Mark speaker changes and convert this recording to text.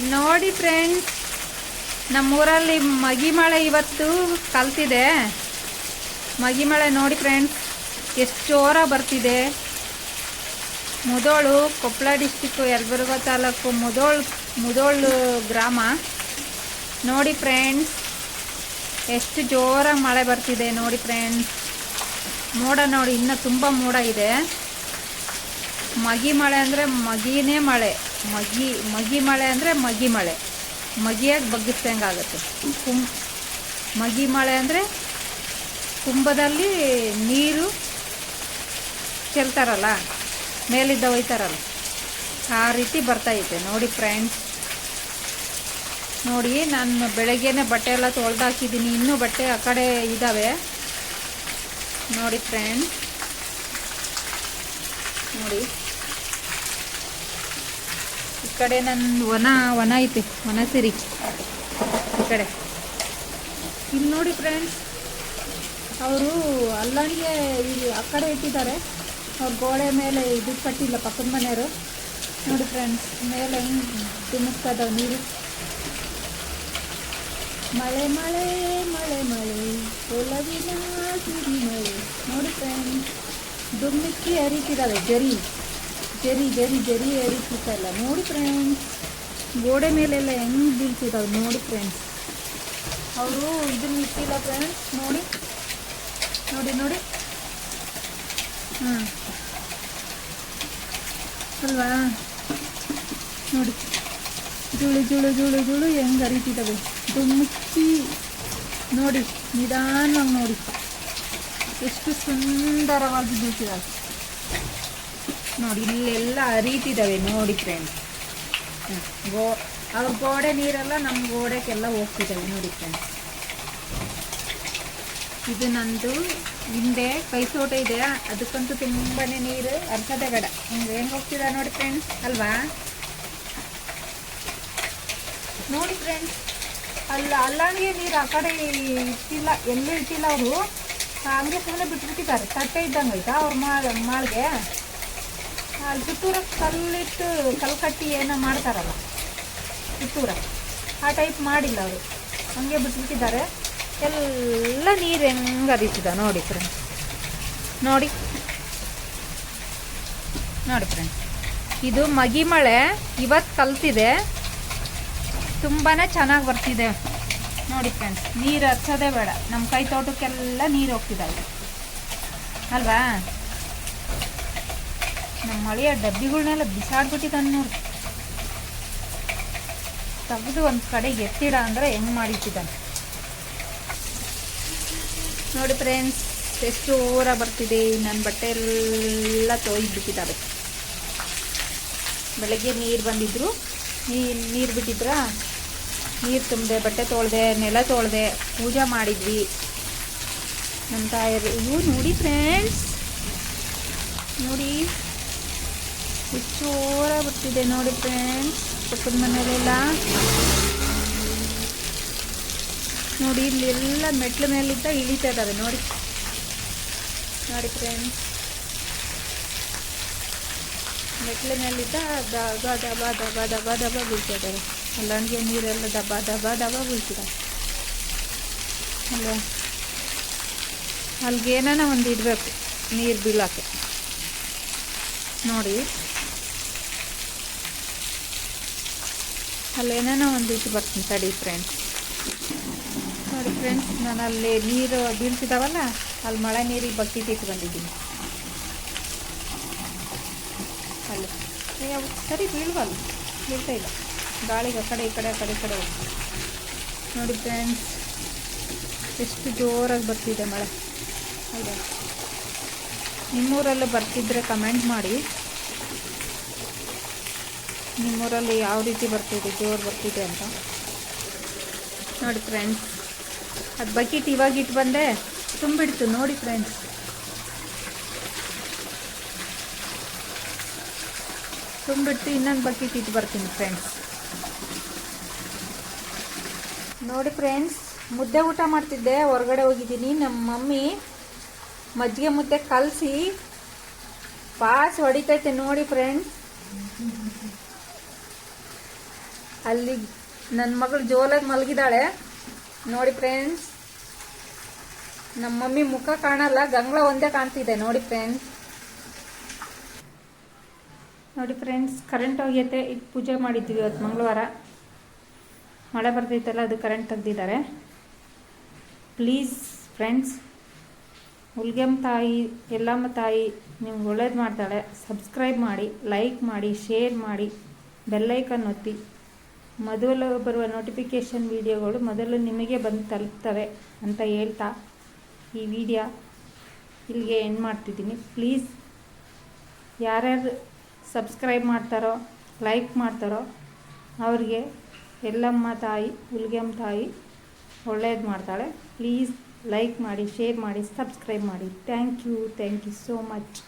Speaker 1: ನೋಡಿ ಫ್ರೆಂಡ್ಸ್ ನಮ್ಮೂರಲ್ಲಿ ಮಗಿ ಮಳೆ ಇವತ್ತು ಕಲ್ತಿದೆ. ಮಗಿ ಮಳೆ ನೋಡಿ ಫ್ರೆಂಡ್ಸ್ ಎಷ್ಟು ಜೋರ ಬರ್ತಿದೆ. ಮುದೋಳು ಕೊಪ್ಪಳ ಡಿಸ್ಟಿಕ್ಕು ಯಲಬುರ್ಗ ತಾಲೂಕು ಮುದೋಳ್, ಮುದೋಳು ಗ್ರಾಮ. ನೋಡಿ ಫ್ರೆಂಡ್ಸ್ ಎಷ್ಟು ಜೋರಾಗಿ ಮಳೆ ಬರ್ತಿದೆ ನೋಡಿ ಫ್ರೆಂಡ್ಸ್ ಮೋಡ ನೋಡಿ, ಇನ್ನೂ ತುಂಬ ಮೋಡ ಇದೆ. ಮಗಿ ಮಳೆ ಅಂದರೆ ಮಗಿನೇ ಮಳೆ. ಮಗಿ ಮಗಿ ಮಳೆ ಅಂದರೆ ಮಗಿ ಮಳೆ. ಮಗಿಯಾಗಿ ಬಗ್ಗಿಸ್ದಂಗೆ ಆಗುತ್ತೆ. ಕುಂ, ಮಗಿ ಮಳೆ ಅಂದರೆ ಕುಂಭದಲ್ಲಿ ನೀರು ಚೆಲ್ತಾರಲ್ಲ ಮೇಲಿದ್ದ ಒಯ್ತಾರಲ್ಲ. ಆ ರೀತಿ ಬರ್ತಾಯಿದೆ ನೋಡಿ ಫ್ರೆಂಡ್ಸ್. ನೋಡಿ, ನಾನು ಬೆಳಗ್ಗೆನೆ ಬಟ್ಟೆ ಎಲ್ಲ ತೊಳೆದಾಕಿದ್ದೀನಿ ಇನ್ನೂ ಬಟ್ಟೆ ಆ ಕಡೆ ಇದ್ದಾವೆ ನೋಡಿ ಫ್ರೆಂಡ್ಸ್. ನೋಡಿ. ಕಡೆ ನನ್ನ ವನ ವನ ಐತೆ, ವನ ಸಿರಿ. ಈ ಕಡೆ. ಇಲ್ಲಿ ನೋಡಿ ಫ್ರೆಂಡ್ಸ್ ಅವರು ಅಲ್ಲಂಗೆ ಇಲ್ಲಿ ಆ ಕಡೆ ಇಟ್ಟಿದ್ದಾರೆ. ಅವ್ರು ಗೋಡೆ ಮೇಲೆ ಇದು ಕಟ್ಟಿಲ್ಲ, ಪಕ್ಕದ ಮನೆಯವರು. ನೋಡಿ ಫ್ರೆಂಡ್ಸ್ ಮೇಲೆ ಹೆಂಗೆ ತಿನ್ನಿಸ್ತಾ ನೀರು. ಮಳೆ ಮಳೆ ಮಳೆ ಮಳೆ ಒಲವಿನ ಸಿರಿ ಮಳೆ. ನೋಡಿ ಫ್ರೆಂಡ್ಸ್ ದುಮ್ಮಿಕ್ಕಿ ಹರಿತಿದ್ದಾವೆ, ಜರಿ. ಜರಿ ಜರಿ ಜರಿ ಏರಿಸಿತ್ತಲ್ಲ. ನೋಡಿ ಫ್ರೆಂಡ್ಸ್ ಗೋಡೆ ಮೇಲೆಲ್ಲ ಹೆಂಗೆ ಬೀಳ್ತಿದ್ದಾವೆ ನೋಡಿ ಫ್ರೆಂಡ್ಸ್ ಅವರು ಇದನ್ನ ಇಟ್ಟಿಲ್ಲ ಫ್ರೆಂಡ್ಸ್ ನೋಡಿ. ನೋಡಿ ನೋಡಿ. ಹಾಂ ಅಲ್ವಾ? ನೋಡಿ. ಜುಳು ಜುಳು ಜುಳು ಜುಳು ಹೆಂಗೆ ಅರಿತಿದ್ದಾವೆ ದುಮ್ಮಿಕ್ಕಿ ನೋಡಿ, ನಿಧಾನವಾಗಿ ನೋಡಿ. ಎಷ್ಟು ಸುಂದರವಾಗಿ ಬೀಳ್ತಿದ್ದಾವೆ ನೋಡಿ, ಇಲ್ಲೆಲ್ಲ ಅರಿತಿದ್ದಾವೆ ನೋಡಿ ಫ್ರೆಂಡ್ಸ್ ಗೋ, ಅವ್ರ ಗೋಡೆ ನೀರೆಲ್ಲ ನಮ್ಮ ಗೋಡೆಗೆಲ್ಲ ಹೋಗ್ತಿದ್ದಾವೆ ನೋಡಿ ಫ್ರೆಂಡ್ಸ್ ಇದು ನಂದು ಹಿಂದೆ ಕೈ ತೋಟ ಇದೆ, ಅದಕ್ಕಂತೂ ತುಂಬಾನೇ ನೀರು ಅರ್ಸದೆ ಬೇಡ ಹಿಂಗೆ, ಹೆಂಗೆ ಹೋಗ್ತಿದ ನೋಡಿ ಫ್ರೆಂಡ್ಸ್ ಅಲ್ವಾ? ನೋಡಿ ಫ್ರೆಂಡ್ಸ್ ಅಲ್ಲ, ಅಲ್ಲಂಗೆ ನೀರು ಆ ಕಡೆ ಇಟ್ಟಿಲ್ಲ, ಎಲ್ಲೂ ಇಟ್ಟಿಲ್ಲ ಅವರು. ಹಂಗೆ ಸುಮ್ಮನೆ ಬಿಟ್ಬಿಟ್ಟಿದ್ದಾರೆ, ತಟ್ಟೆ ಇದ್ದಂಗೆ ಆಯ್ತಾ ಅವ್ರ ಮಾಳಿಗೆ ಸುತ್ತೂರ ಕಲ್ಲಿಟ್ಟು ಕಲ್ಲು ಕಟ್ಟಿ ಏನೋ ಮಾಡ್ತಾರಲ್ಲ ಜುತ್ತೂರ ಆ ಟೈಪ್ ಮಾಡಿಲ್ಲ ಅವರು. ಹಂಗೆ ಬಿಟ್ಬಿಟ್ಟಿದ್ದಾರೆ. ಎಲ್ಲ ನೀರು ಹೆಂಗೆ ಹರಿತಿದ ನೋಡಿ ಫ್ರೆಂಡ್ಸ್ ನೋಡಿ. ನೋಡಿ ಫ್ರೆಂಡ್ಸ್ ಇದು ಮಗಿ ಮಳೆ ಇವತ್ತು ಕಲ್ತಿದೆ. ತುಂಬಾ ಚೆನ್ನಾಗಿ ಬರ್ತಿದೆ. ನೋಡಿ ಫ್ರೆಂಡ್ಸ್ ನೀರು ಹರ್ಸೋದೇ ಬೇಡ. ನಮ್ಮ ಕೈ ತೋಟಕ್ಕೆಲ್ಲ ನೀರು ಹೋಗ್ತಿದ್ದಾವೆ ಅಲ್ವಾ? ನಮ್ಮ ಮಳೆಯ ಡಬ್ಬಿಗಳನ್ನೆಲ್ಲ ಬಿಸಾಡ್ಬಿಟ್ಟಿದ್ದಾನೆ ನೋಡಿ. ತೆಗೆದು ಒಂದು ಕಡೆ ಎತ್ತಿಡ ಅಂದರೆ ಹೆಂಗೆ ಮಾಡಿಟ್ಟಿದ್ದಾನೆ. ನೋಡಿ ಫ್ರೆಂಡ್ಸ್ ಎಷ್ಟು ಓರ ಬರ್ತಿದೆ. ನನ್ನ ಬಟ್ಟೆ ಎಲ್ಲ ತೊಯ್ದುಬಿಟ್ಟಿದ್ದಾವೆ. ಬೆಳಗ್ಗೆ ನೀರು ಬಂದಿದ್ರು. ನೀರು ನೀರು ಬಿಟ್ಟಿದ್ರಾ? ನೀರು ತುಂಬಿದೆ, ಬಟ್ಟೆ ತೊಳೆದೆ, ನೆಲ ತೊಳೆದೆ, ಪೂಜೆ ಮಾಡಿದ್ವಿ. ನಮ್ಮ ತಾಯರು ಇವು ನೋಡಿ ಫ್ರೆಂಡ್ಸ್ ನೋಡಿ. ಎಷ್ಟು ಜೋರ ಬರ್ತಿದೆ ನೋಡಿ ಫ್ರೆಂಡ್ಸ್ ಪಕ್ಕದ ಮನೆಯಲ್ಲೆಲ್ಲ ನೋಡಿ ಇಲ್ಲಿ ಎಲ್ಲ ಮೆಟ್ಲ ಮೇಲಿದ್ದ ಇಳಿತಾ ಇದ್ದಾವೆ ನೋಡಿ ನೋಡಿ ಫ್ರೆಂಡ್ಸ್ ಮೆಟ್ಲ ಮೇಲಿದ್ದ ದಬ ದಬ ದಬ ದಬ ದಬ ಬೀಳ್ತಾ ಇದ್ದಾವೆ ಅಲ್ಲಣಿಗೆ ನೀರೆಲ್ಲ ದಬ ದಬ ದಬ ಬೀಳ್ತಿದ್ದಾವೆ ಅಲ್ವಾ ಏನಾನ ಒಂದು ಇಡಬೇಕು ನೀರು ಬೀಳೋಕ್ಕೆ ನೋಡಿ ಅಲ್ಲೇನೇನೋ ಒಂದು ಇಟ್ಟು ಬರ್ತೀನಿ ತಡಿ ಫ್ರೆಂಡ್ಸ್ ನೋಡಿ ಫ್ರೆಂಡ್ಸ್ ನಾನು ಅಲ್ಲಿ ನೀರು ಬೀಳ್ತಿದ್ದಾವಲ್ಲ ಅಲ್ಲಿ ಮಳೆ ನೀರಿಗೆ ಬಕೆಟ್ ಇಟ್ಟು ಬಂದಿದ್ದೀನಿ. ಅಲ್ಲಿ. ಯಾವ ಸರಿ ಬೀಳ್ವಲ್ಲ ಬೀಳ್ತಾ ಇಲ್ಲ. ಗಾಳಿಗೆ ಆ ಕಡೆ, ಈ ಕಡೆ, ಆ ಕಡೆ, ಈ ಕಡೆ. ನೋಡಿ ಫ್ರೆಂಡ್ಸ್ ಎಷ್ಟು ಜೋರಾಗಿ ಬರ್ತಿದೆ ಮಳೆ. ಹೌದಾ? ನಿಮ್ಮೂರಲ್ಲೂ ಬರ್ತಿದ್ರೆ ಕಮೆಂಟ್ ಮಾಡಿ. ನಿಮ್ಮೂರಲ್ಲಿ ಯಾವ ರೀತಿ ಬರ್ತಿದೆ, ಜೋರು ಬರ್ತಿದೆ ಅಂತ? ನೋಡಿ ಫ್ರೆಂಡ್ಸ್ ಅದು ಬಕೆಟ್ ಇವಾಗ ಇಟ್ಟು ಬಂದೆ ತುಂಬಿಡ್ತು, ನೋಡಿ ಫ್ರೆಂಡ್ಸ್ ತುಂಬಿಟ್ಟು ಇನ್ನೊಂದು ಬಕೆಟ್ ಇಟ್ಟು ಬರ್ತೀನಿ ಫ್ರೆಂಡ್ಸ್ ನೋಡಿ ಫ್ರೆಂಡ್ಸ್ ಮುದ್ದೆ ಊಟ ಮಾಡ್ತಿದ್ದೆ, ಹೊರಗಡೆ ಹೋಗಿದ್ದೀನಿ. ನಮ್ಮ ಮಮ್ಮಿ ಮಜ್ಜಿಗೆ ಮುದ್ದೆ ಕಲಸಿ, ಪಾಸ್ ಹೊಡಿತೈತೆ ನೋಡಿ ಫ್ರೆಂಡ್ಸ್ ಅಲ್ಲಿ ನನ್ನ ಮಗಳು ಜೋಲಾಗಿ ಮಲಗಿದಾಳೆ. ನೋಡಿ ಫ್ರೆಂಡ್ಸ್ ನಮ್ಮ ಮಮ್ಮಿ ಮುಖ ಕಾಣಲ್ಲ ಗಂಗ್ಳ ಒಂದೇ ಕಾಣ್ತಿದೆ. ನೋಡಿ ಫ್ರೆಂಡ್ಸ್ ನೋಡಿ ಫ್ರೆಂಡ್ಸ್ ಕರೆಂಟ್ ಹೋಗೈತೆ. ಇದು ಪೂಜೆ ಮಾಡಿದ್ವಿ ಇವತ್ತು ಮಂಗಳವಾರ. ಮಳೆ ಬರ್ತೈತಲ್ಲ ಅದು ಕರೆಂಟ್ ತೆಗ್ದಿದ್ದಾರೆ. ಪ್ಲೀಸ್ ಫ್ರೆಂಡ್ಸ್ ಹುಲ್ಗೆಮ್ಮ ತಾಯಿ, ಎಲ್ಲಮ್ಮ ತಾಯಿ, ನಿಮ್ಗೆ ಒಳ್ಳೇದು ಮಾಡ್ತಾಳೆ. ಸಬ್ಸ್ಕ್ರೈಬ್ ಮಾಡಿ ಲೈಕ್ ಮಾಡಿ ಶೇರ್ ಮಾಡಿ ಬೆಲ್ಲೈಕನ್ ಒತ್ತಿ. ಮೊದಲು ಬರುವ ನೋಟಿಫಿಕೇಷನ್ ವಿಡಿಯೋಗಳು ಮೊದಲು ನಿಮಗೆ ಬಂದು ತಲುಪ್ತವೆ ಅಂತ ಹೇಳ್ತಾ ಈ ವಿಡಿಯೋ ಇಲ್ಲಿಗೆ ಎಂಡ್ ಮಾಡ್ತಿದ್ದೀನಿ. ಪ್ಲೀಸ್ ಯಾರ್ಯಾರು ಸಬ್ಸ್ಕ್ರೈಬ್ ಮಾಡ್ತಾರೋ ಲೈಕ್ ಮಾಡ್ತಾರೋ, ಅವ್ರಿಗೆ ಎಲ್ಲಮ್ಮ ತಾಯಿ ಹುಲ್ಗೆಮ್ಮ ತಾಯಿ ಒಳ್ಳೇದು ಮಾಡ್ತಾಳೆ. ಪ್ಲೀಸ್ ಲೈಕ್ ಮಾಡಿ ಶೇರ್ ಮಾಡಿ ಸಬ್ಸ್ಕ್ರೈಬ್ ಮಾಡಿ. Thank you thank you so much